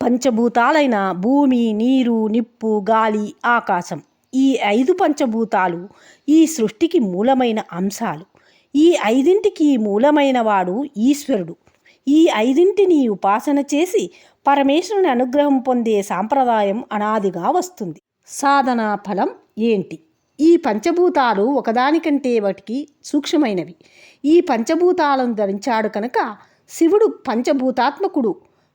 పంచభూతాలైన భూమి నీరు నిప్పు గాలి ఆకాశం ఈ ఐదు పంచభూతాలు ఈ సృష్టికి మూలమైన అంశాలు. ఈ ఐదింటికి మూలమైన వాడు ఈశ్వరుడు. ఈ ఐదింటిని ఉపాసన చేసి పరమేశ్వరుని అనుగ్రహం పొందే సాంప్రదాయం అనాదిగా వస్తుంది. సాధన ఫలం ఏంటి? ఈ పంచభూతాలు ఒకదానికంటే వాటికి సూక్ష్మమైనవి. ఈ పంచభూతాలను ధరించాడు కనుక శివుడు పంచభూతాత్మకుడు.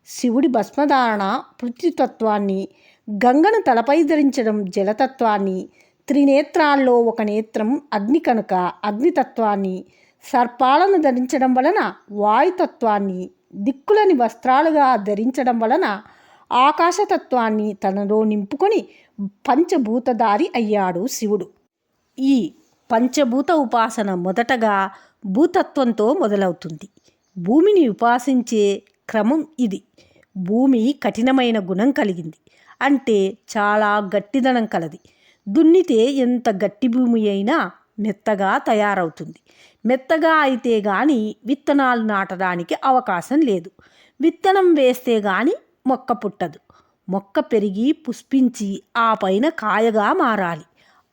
శివుడి భస్మధారణ పృథ్వీతత్వాన్ని గంగను తలపై ధరించడం జలతత్వాన్ని త్రినేత్రాల్లో ఒక నేత్రం అగ్ని కనుక అగ్నితత్వాన్ని సర్పాలను ధరించడం వలన వాయుతత్వాన్ని దిక్కులని వస్త్రాలుగా ధరించడం వలన ఆకాశతత్వాన్ని తనలో నింపుకొని పంచభూతధారి అయ్యాడు శివుడు. ఈ పంచభూత ఉపాసన మొదటగా భూతత్వంతో మొదలవుతుంది. భూమిని ఉపాసించే క్రమం ఇది. భూమి కఠినమైన గుణం కలిగింది. అంటే చాలా గట్టిదనం కలది. దున్నితే ఎంత గట్టి భూమి అయినా మెత్తగా తయారవుతుంది. మెత్తగా అయితే గాని విత్తనాలు నాటడానికి అవకాశం లేదు. విత్తనం వేస్తే గాని మొక్క పుట్టదు. మొక్క పెరిగి పుష్పించి ఆ పైన కాయగా మారాలి.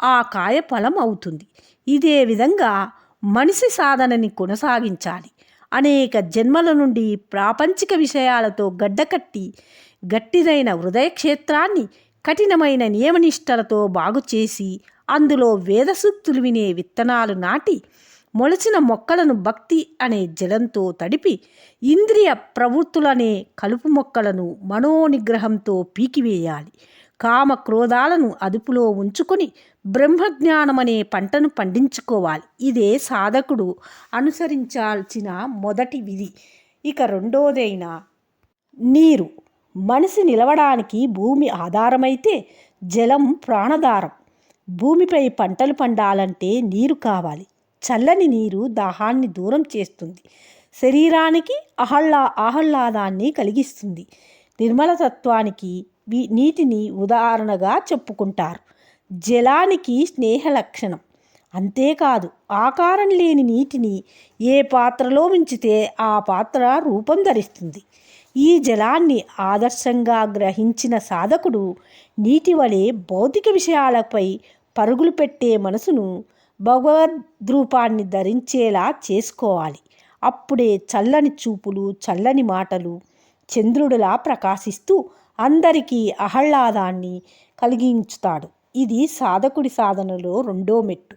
ఆ కాయ ఫలం అవుతుంది. ఇదే విధంగా మనిషి సాధనని కొనసాగించాలి. అనేక జన్మల నుండి ప్రాపంచిక విషయాలతో గడ్డకట్టి గట్టిదైన హృదయ క్షేత్రాన్ని కఠినమైన నియమనిష్టలతో బాగు చేసి అందులో వేదసూక్తులు వినే విత్తనాలు నాటి మొలచిన మొక్కలను భక్తి అనే జలంతో తడిపి ఇంద్రియ ప్రవృత్తులనే కలుపు మొక్కలను మనోనిగ్రహంతో పీకివేయాలి. కామ క్రోధాలను అదుపులో ఉంచుకొని బ్రహ్మజ్ఞానమనే పంటను పండించుకోవాలి. ఇదే సాధకుడు అనుసరించాల్సిన మొదటి విధి. ఇక రెండోదైన నీరు. మనిషి నిలవడానికి భూమి ఆధారమైతే జలం ప్రాణధారం. భూమిపై పంటలు పండాలంటే నీరు కావాలి. చల్లని నీరు దాహాన్ని దూరం చేస్తుంది. శరీరానికి ఆహ్లా ఆహ్లాదాన్ని కలిగిస్తుంది. నిర్మలతత్వానికి నీటిని ఉదాహరణగా చెప్పుకుంటారు. జలానికి స్నేహ లక్షణం. అంతేకాదు ఆకారం లేని నీటిని ఏ పాత్రలో ఉంచితే ఆ పాత్ర రూపం ధరిస్తుంది. ఈ జలాన్ని ఆదర్శంగా గ్రహించిన సాధకుడు నీటి వలె భౌతిక విషయాలపై పరుగులు పెట్టే మనసును భగవద్రూపాన్ని ధరించేలా చేసుకోవాలి. అప్పుడే చల్లని చూపులు చల్లని మాటలు చంద్రుడిలా ప్రకాశిస్తూ అందరికీ ఆహ్లాదాన్ని కలిగించుతాడు. ఇది సాధకుడి సాధనలో రెండో మెట్టు.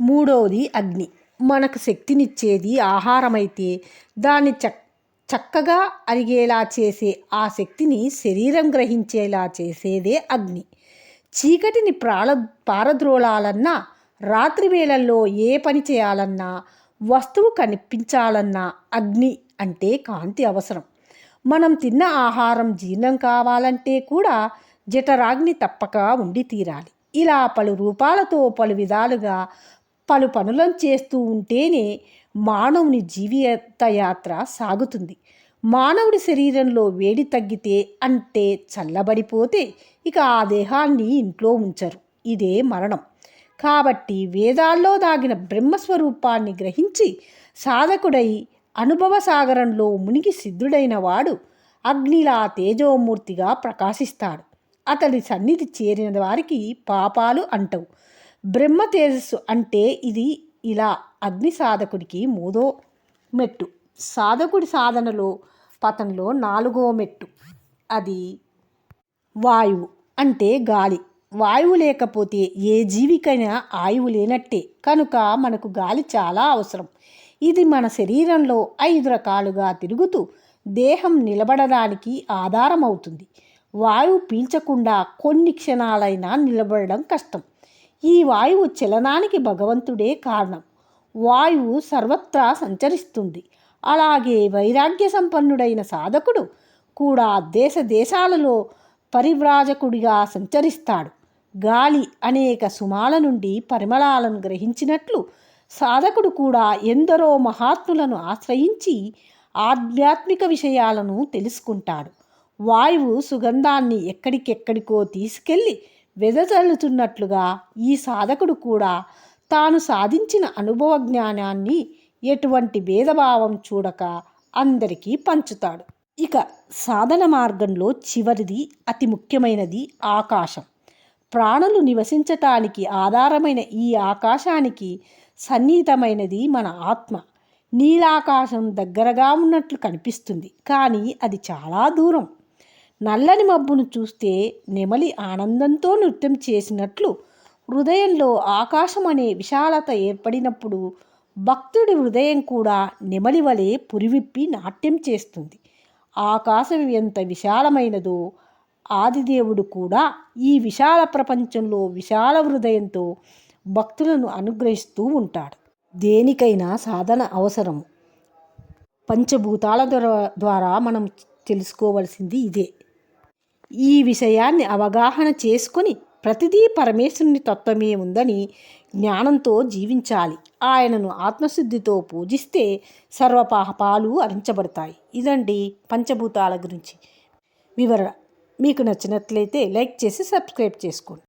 మూడవది అగ్ని. మనకు శక్తినిచ్చేది ఆహారమైతే దాన్ని చక్ చక్కగా అరిగేలా చేసే ఆ శక్తిని శరీరం గ్రహించేలా చేసేదే అగ్ని. చీకటిని ప్రాళ పారద్రోళాలన్నా రాత్రి వేళల్లో ఏ పని చేయాలన్నా వస్తువు కనిపించాలన్నా అగ్ని అంటే కాంతి అవసరం. మనం తిన్న ఆహారం జీర్ణం కావాలంటే కూడా జఠరాగ్ని తప్పక ఉండి తీరాలి. ఇలా పలు రూపాలతో పలు విధాలుగా పలు పనులను చేస్తూ ఉంటేనే మానవుని జీవిత యాత్ర సాగుతుంది. మానవుడి శరీరంలో వేడి తగ్గితే అంటే చల్లబడిపోతే ఇక ఆ దేహాన్ని ఇంట్లో ఉంచరు. ఇదే మరణం. కాబట్టి వేదాల్లో దాగిన బ్రహ్మస్వరూపాన్ని గ్రహించి సాధకుడై అనుభవ సాగరంలో మునిగి సిద్ధుడైన వాడు అగ్నిలా తేజోమూర్తిగా ప్రకాశిస్తాడు. అతడి సన్నిధి చేరిన వారికి పాపాలు అంటవు. బ్రహ్మ తేజస్సు అంటే ఇది ఇలా అగ్ని సాధకుడికి మూడో మెట్టు. సాధకుడి సాధనలో పతంలో నాలుగో మెట్టు. అది వాయువు అంటే గాలి. వాయువు లేకపోతే ఏ జీవికైనా ఆయువు లేనట్టే. కనుక మనకు గాలి చాలా అవసరం. ఇది మన శరీరంలో ఐదు రకాలుగా తిరుగుతూ దేహం నిలబడడానికి ఆధారం అవుతుంది వాయువు పీల్చకుండా కొన్ని క్షణాలైనా నిలబడడం కష్టం. ఈ వాయువు చలనానికి భగవంతుడే కారణం. వాయువు సర్వత్రా సంచరిస్తుంది. అలాగే వైరాగ్య సంపన్నుడైన సాధకుడు కూడా దేశ దేశాలలో పరివ్రాజకుడిగా సంచరిస్తాడు. గాలి అనేక సుమాల నుండి పరిమళాలను గ్రహించినట్లు సాధకుడు కూడా ఎందరో మహాత్ములను ఆశ్రయించి ఆధ్యాత్మిక విషయాలను తెలుసుకుంటాడు. వాయువు సుగంధాన్ని ఎక్కడికెక్కడికో తీసుకెళ్ళి వెదజల్లుతున్నట్లుగా ఈ సాధకుడు కూడా తాను సాధించిన అనుభవ జ్ఞానాన్ని ఎటువంటి భేదభావం చూడక అందరికీ పంచుతాడు. ఇక సాధన మార్గంలో చివరిది అతి ముఖ్యమైనది ఆకాశం. ప్రాణులు నివసించటానికి ఆధారమైన ఈ ఆకాశానికి సన్నిహితమైనది మన ఆత్మ. నీలాకాశం దగ్గరగా ఉన్నట్లు కనిపిస్తుంది. కానీ అది చాలా దూరం. నల్లని మబ్బును చూస్తే నెమలి ఆనందంతో నృత్యం చేసినట్లు హృదయంలో ఆకాశం అనే విశాలత ఏర్పడినప్పుడు భక్తుడి హృదయం కూడా నెమలి వలె పురివిప్పి నాట్యం చేస్తుంది. ఆకాశం ఎంత విశాలమైనదో ఆదిదేవుడు కూడా ఈ విశాల ప్రపంచంలో విశాల హృదయంతో భక్తులను అనుగ్రహిస్తూ ఉంటాడు. దేనికైనా సాధన అవసరం పంచభూతాల ద్వారా మనం తెలుసుకోవలసింది ఇదే. ఈ విషయాన్ని అవగాహన చేసుకొని ప్రతిదీ పరమేశ్వరుని తత్వమే ఉందని జ్ఞానంతో జీవించాలి. ఆయనను ఆత్మశుద్ధితో పూజిస్తే సర్వ అరించబడతాయి ఇదండి పంచభూతాల గురించి. వివరణ. మీకు నచ్చినట్లయితే లైక్ చేసి సబ్స్క్రైబ్ చేసుకోండి.